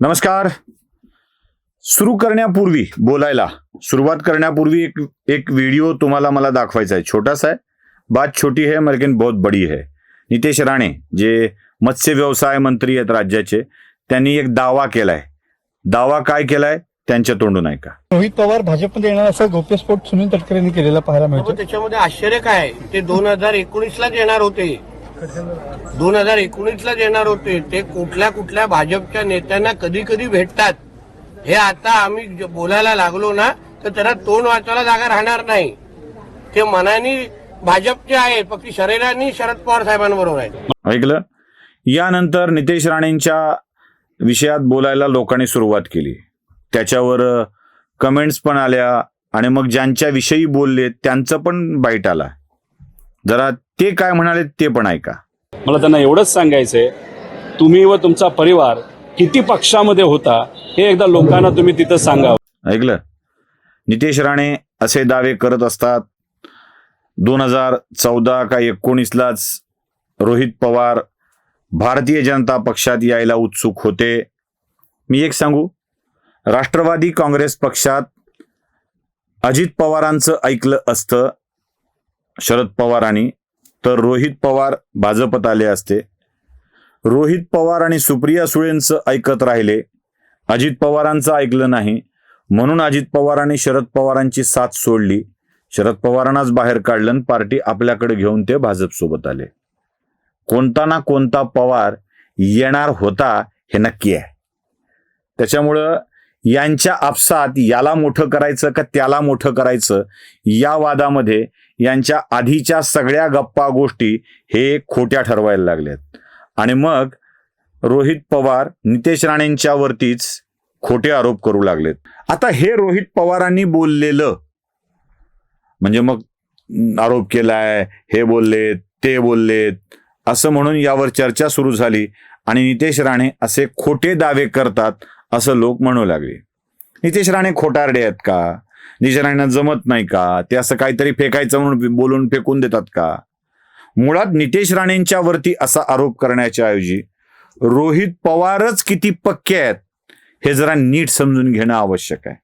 नमस्कार. सुरू करण्यापूर्वी बोलायला. सुरुवात करण्यापूर्वी एक एक व्हिडिओ तुम्हाला मला दाखवायचा आहे. छोटासा आहे. बात छोटी है लेकिन बहुत बडी है नितेश राणे जे मत्स्य व्यवसाय मंत्री आहेत राज्याचे त्यांनी एक दावा केलाय. दावा काय केलाय? त्यांच्या तोंडून ऐका. रोहित पवार भाजपमध्ये येणार असा गौप्यस्फोट सुनील तटकरे यांनी केलेला पाहायला मिळतो त्याच्यामध्ये आश्चर्य काय आहे? ते दोन हजार एकोणीस लाच येणार होते. दोन हजार एकोणीसला येणार होते ते कुठल्या कुठल्या भाजपच्या नेत्यांना कधी कधी भेटतात. हे आता आम्ही बोलायला लागलो ना तर त्याला तोंड वाचायला जागा राहणार नाही. ते मनाने भाजपचे आहे फक्त शरीराने शरद पवार साहेबांबरोबर आहेत ऐकलं? यानंतर नितेश राणेंच्या विषयात बोलायला लोकांनी सुरुवात केली. त्याच्यावर कमेंट्स पण आल्या आणि मग ज्यांच्या विषयी बोलले त्यांचं पण बाईट आला. जरा ते काय म्हणाले ते पण ऐका. मला त्यांना एवढंच सांगायचंय तुम्ही व तुमचा परिवार किती पक्षामध्ये होता हे एकदा लोकांना तुम्ही तिथं सांगा. ऐकलं? नितेश राणे असे दावे करत असतात. दोन हजार चौदा का एकोणीसलाच रोहित पवार भारतीय जनता पक्षात यायला उत्सुक होते. मी एक सांगू? राष्ट्रवादी काँग्रेस पक्षात अजित पवारांचं ऐकलं असतं शरद पवारांनी. तर रोहित पवार भाजपत आले असते. रोहित पवार आणि सुप्रिया सुळेंचं ऐकत राहिले. अजित पवारांचं ऐकलं नाही. म्हणून अजित पवारांनी शरद पवारांची साथ सोडली. शरद पवारांनाच बाहेर काढलं पार्टी आपल्याकडे घेऊन ते भाजप सोबत आले. कोणता ना कोणता पवार येणार होता हे नक्की आहे. त्याच्यामुळं यांच्या आपसात याला मोठं करायचं का त्याला मोठं करायचं या वादामध्ये यांच्या आधीच्या सगळ्या गप्पा गोष्टी हे खोट्या ठरवायला लागल्यात आणि मग रोहित पवार नितेश राणेंच्या वरतीच खोटे आरोप करू लागलेत. आता हे रोहित पवारांनी बोललेलं म्हणजे मग आरोप केलाय हे बोललेत ते बोललेत असं म्हणून यावर चर्चा सुरू झाली आणि नितेश राणे असे खोटे दावे करतात असं लोक म्हणू लागले. नितेश राणे खोटारडे आहेत का? नितेश जमत नाही का? ते असं काहीतरी फेकायचं म्हणून बोलून फेकून देतात का? मुळात नितेश राणेंच्या वरती असा आरोप करण्याच्या ऐवजी रोहित पवारच किती पक्के आहेत हे जरा नीट समजून घेणं आवश्यक आहे.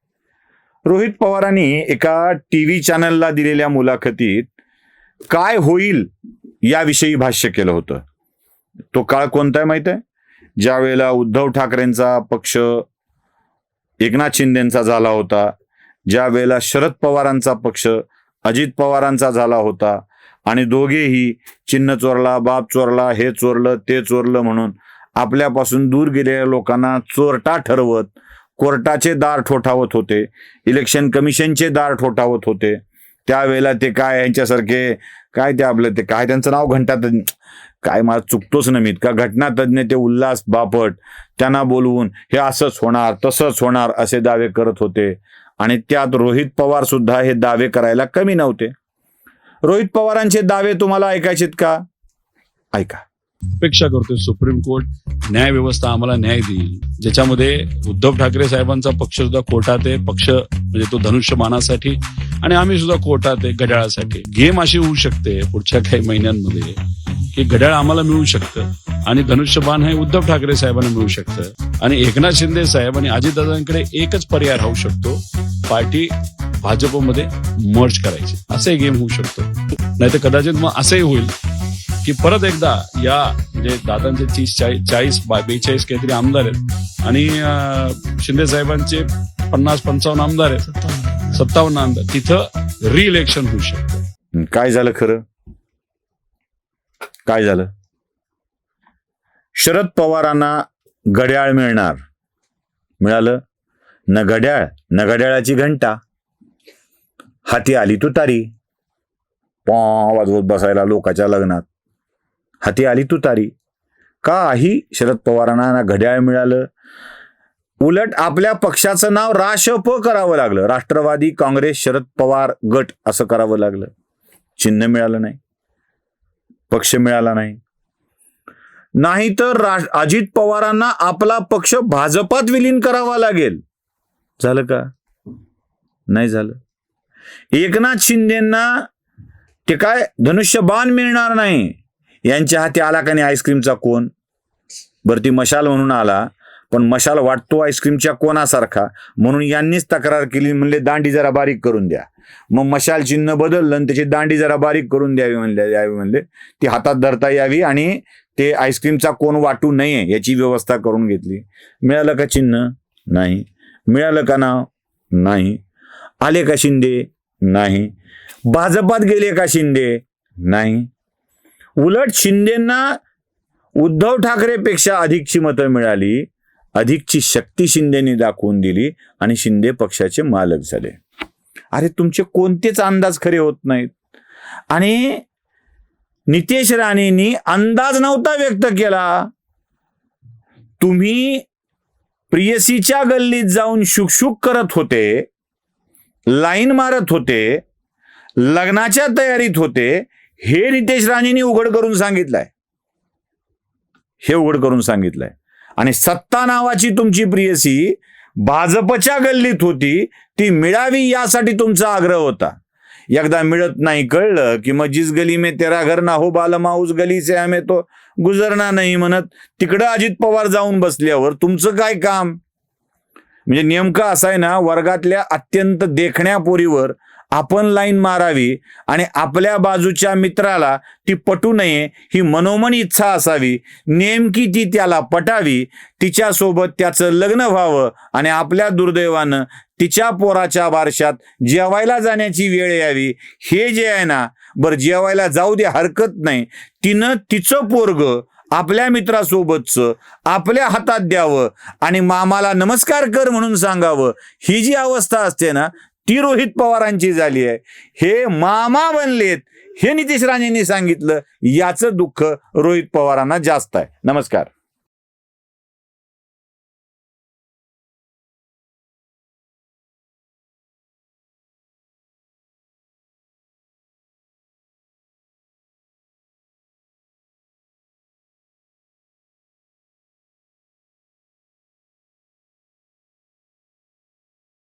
रोहित पवारांनी एका टी व्ही चॅनलला दिलेल्या मुलाखतीत काय होईल याविषयी भाष्य केलं होतं. तो काळ कोणता आहे माहीत आहे? ज्या वेळेला उद्धव ठाकरेंचा पक्ष एकनाथ शिंदेचा झाला होता ज्या वेळेला शरद पवारांचा पक्ष अजित पवारांचा झाला होता आणि दोघेही चिन्ह चोरला बाप चोरला हे चोरलं ते चोरलं म्हणून आपल्यापासून दूर गेलेल्या लोकांना चोरटा ठरवत कोर्टाचे दार ठोठावत होते इलेक्शन कमिशनचे दार ठोठावत होते. त्यावेळेला ते काय यांच्यासारखे काय ते आपलं ते काय त्यांचं नाव घंटात काय मला चुकतोच नमीत का? घटनातज्ञ ते उल्हास बापट त्यांना बोलवून हे असंच होणार तसंच होणार असे दावे करत होते. आणि त्यात रोहित पवार सुद्धा हे दावे करायला कमी नव्हते. रोहित पवारांचे दावे तुम्हाला ऐकायचेत का? ऐका. अपेक्षा करतोय सुप्रीम कोर्ट न्याय व्यवस्था आम्हाला न्याय देईल. ज्याच्यामध्ये उद्धव ठाकरे साहेबांचा पक्ष सुद्धा कोर्टात आहे. पक्ष म्हणजे तो धनुष्यबाणासाठी आणि आम्ही सुद्धा कोर्टात आहे घड्याळासाठी. गेम अशी होऊ शकते पुढच्या काही महिन्यांमध्ये. हे घड्याळ आम्हाला मिळू शकतं. आणि धनुष्यबाण हे उद्धव ठाकरे साहेबांना मिळू शकतं. आणि एकनाथ शिंदे साहेब आणि अजितदादांकडे एकच पर्याय राहू शकतो. पार्टी भाजपमध्ये मर्ज करायची. असंही गेम होऊ शकतो. नाही तर कदाचित मग असंही होईल की परत एकदा या म्हणजे दादांचे तीस चाळीस चाळीस बेचाळीस काहीतरी आमदार आहेत आणि शिंदे साहेबांचे पन्नास पंचावन्न आमदार आहेत. सत्तावन्न आमदार. तिथं रिइलेक्शन होऊ शकतं. काय झालं खरं? काय झालं? शरद पवारांना घड्याळ मिळणार. मिळालं? न घड्याळ न घड्याळाची घंटा. हाती आली तुतारी पॉ वाजवत बसायला लोकाच्या लग्नात. हाती आली तुतारी काही शरद पवारांना ना घड्याळ मिळालं. उलट आपल्या पक्षाचं नाव राशप करावं लागलं. राष्ट्रवादी काँग्रेस शरद पवार गट असं करावं लागलं. चिन्ह मिळालं नाही. पक्ष मिळाला नाही. नाहीतर रा- अजित पवारांना आपला पक्ष भाजपात विलीन करावा लागेल. झालं का? नाही झालं. एकनाथ शिंदेना ते काय धनुष्यबाण मिळणार नाही. यांच्या हाती आला का नाही आईस्क्रीमचा कोण? बरं ती मशाल म्हणून आला. पण मशाल वाटतो आईस्क्रीमच्या कोणासारखा? म्हणून यांनीच तक्रार केली म्हणले दांडी जरा बारीक करून द्या. मग मशाल चिन्ह बदललं आणि त्याची दांडी जरा बारीक करून द्यावी म्हणले द्यावी म्हणले. ती हातात धरता यावी आणि ते आईस्क्रीमचा कोण वाटू नये याची व्यवस्था करून घेतली. मिळालं का चिन्ह? नाही. मिळालं का नाव? नाही. आले का शिंदे? नाही. भाजपात गेले का शिंदे? नाही. उलट शिंदेना उद्धव ठाकरेपेक्षा अधिकची मतं मिळाली. अधिकची शक्ती शिंदेने दाखवून दिली आणि शिंदे पक्षाचे मालक झाले. अरे तुमचे कोणतेच अंदाज खरे होत नाहीत. आणि नितेश राणेंनी अंदाज नव्हता व्यक्त केला. तुम्ही प्रियसीच्या गल्लीत जाऊन शुकशुक करत होते लाईन मारत होते लग्नाच्या तयारीत होते हे नितेश राणेंनी उघड करून सांगितलंय. हे उघड करून सांगितलंय. आणि सत्ता नावाची तुमची प्रियसी भाजपच्या गल्लीत होती ती मिळावी यासाठी तुमचा आग्रह होता. एकदा मिळत नाही कळलं की मग जिस गली में तेरा घर ना हो बालमा उस गली से तो गुजरणार नाही म्हणत. तिकडं अजित पवार जाऊन बसल्यावर तुमचं काय काम? म्हणजे नेमकं असं आहे ना वर्गातल्या अत्यंत देखण्या पोरीवर आपण लाईन मारावी आणि आपल्या बाजूच्या मित्राला ती पटू नये ही मनोमन इच्छा असावी. नेमकी ती त्याला पटावी तिच्यासोबत त्याचं लग्न व्हावं आणि आपल्या दुर्दैवानं तिच्या पोराच्या बारशात जेवायला जाण्याची वेळ यावी. हे जे आहे ना बरं जेवायला जाऊ दे हरकत नाही. तिनं तिचं पोरग आपल्या मित्रासोबतचं आपल्या हातात द्यावं आणि मामाला नमस्कार कर म्हणून सांगावं. ही जी अवस्था असते ना ती रोहित पवारांची झाली आहे. हे मामा बनलेत. हे नितीश राणेंनी सांगितलं. याचं दुःख रोहित पवारांना जास्त आहे. नमस्कार.